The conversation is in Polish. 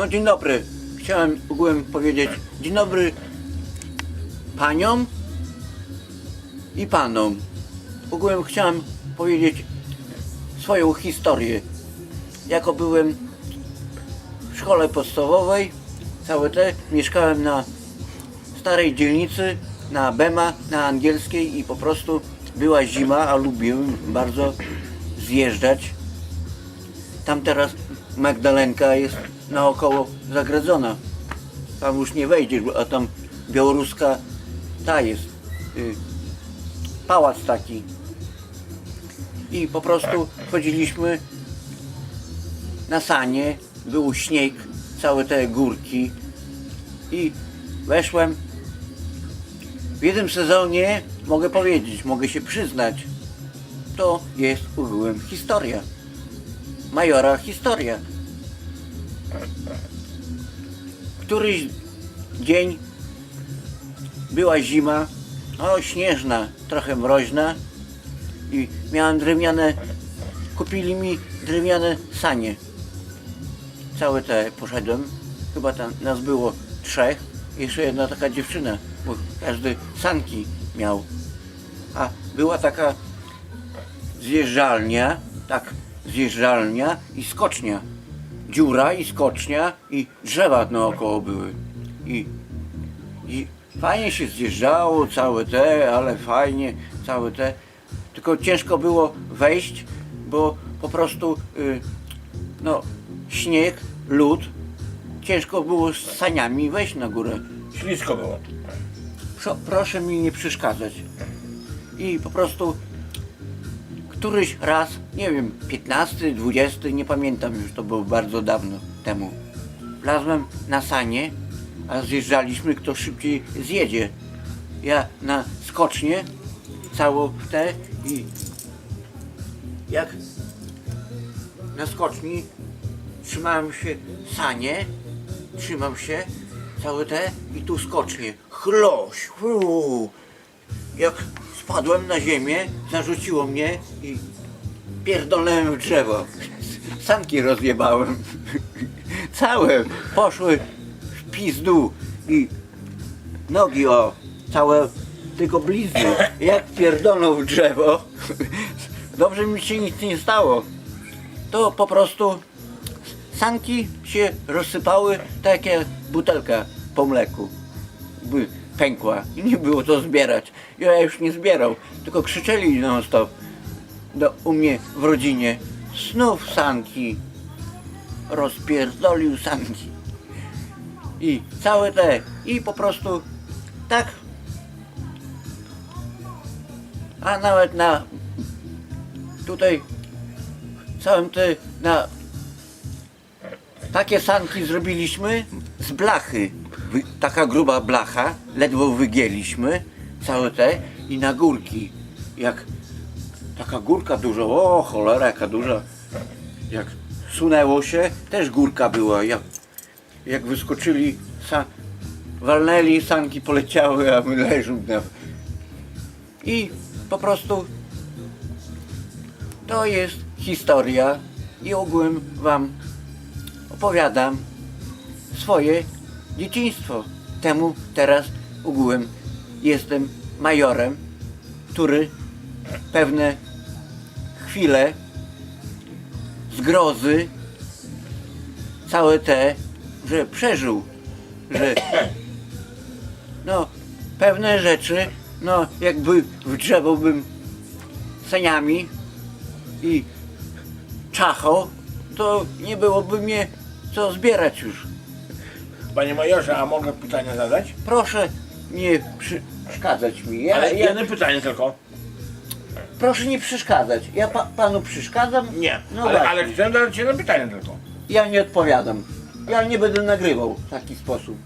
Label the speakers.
Speaker 1: No dzień dobry. Chciałem ogółem powiedzieć dzień dobry paniom i panom. Ogółem chciałem powiedzieć swoją historię. Jako byłem w szkole podstawowej, całe te, mieszkałem na starej dzielnicy, na Bema, na angielskiej i po prostu była zima, a lubiłem bardzo zjeżdżać. Tam teraz Magdalenka jest naokoło zagradzona. Tam już nie wejdziesz, a tam białoruska ta jest. Y, pałac taki. I po prostu chodziliśmy na sanie, był śnieg, całe te górki i weszłem. W jednym sezonie mogę powiedzieć, mogę się przyznać, to jest ogółem historia. Majora historia. Któryś dzień była zima, o śnieżna, trochę mroźna i miałem drewniane, kupili mi drewniane sanie. Całe te poszedłem, chyba tam nas było trzech, jeszcze jedna taka dziewczyna, bo każdy sanki miał. A była taka zjeżdżalnia, tak, zjeżdżalnia i skocznia. Dziura i skocznia i drzewa naokoło były. I, I fajnie się zjeżdżało, całe te, ale fajnie, całe te. Tylko ciężko było wejść, bo po prostu y, no, śnieg, lód, ciężko było z saniami wejść na górę.
Speaker 2: Ślisko było.
Speaker 1: Pro, proszę mi nie przeszkadzać. I po prostu któryś raz, nie wiem, 15, 20, nie pamiętam już, to było bardzo dawno temu. Wlazłem na sanie, a zjeżdżaliśmy, kto szybciej zjedzie. Ja na skocznie, całą te i jak na skoczni trzymałem się sanie, trzymam się, całe te i tu skocznie. Chloś, uu. Jak spadłem na ziemię, zarzuciło mnie i pierdolnąłem w drzewo. Sanki rozjebałem. Całe poszły w pizdu i nogi o, całe tylko blizny. Jak pierdolnął w drzewo. Dobrze mi się nic nie stało. To po prostu sanki się rozsypały tak jak butelka po mleku. Pękła i nie było to zbierać. Ja już nie zbierał, tylko krzyczeli non stop do, u mnie w rodzinie. Znów sanki. Rozpierdolił sanki. I całe te. I po prostu tak. A nawet na tutaj całym te na takie sanki zrobiliśmy z blachy. Taka gruba blacha, ledwo wygięliśmy całe te i na górki. Jak taka górka duża, o cholera jaka duża. Jak sunęło się, też górka była. Jak, jak wyskoczyli, sa, walnęli, sanki poleciały, a my leżą na... I po prostu to jest historia i ogółem wam opowiadam swoje dzieciństwo. Temu teraz ogółem jestem majorem, który pewne chwile zgrozy, całe te, że przeżył, że no pewne rzeczy, no jakby w drzewo bym saniami i czachał, to nie byłoby mnie co zbierać już.
Speaker 2: Panie majorze, a mogę pytanie zadać?
Speaker 1: Proszę nie przeszkadzać mi. Ja,
Speaker 2: Ale
Speaker 1: ja,
Speaker 2: jedno pytanie tylko.
Speaker 1: proszę nie przeszkadzać. Ja pa, panu przeszkadzam?
Speaker 2: Nie,
Speaker 1: No
Speaker 2: ale,
Speaker 1: właśnie.
Speaker 2: ale chcę zadać jedno pytanie tylko.
Speaker 1: Ja nie odpowiadam. Ja nie będę nagrywał w taki sposób.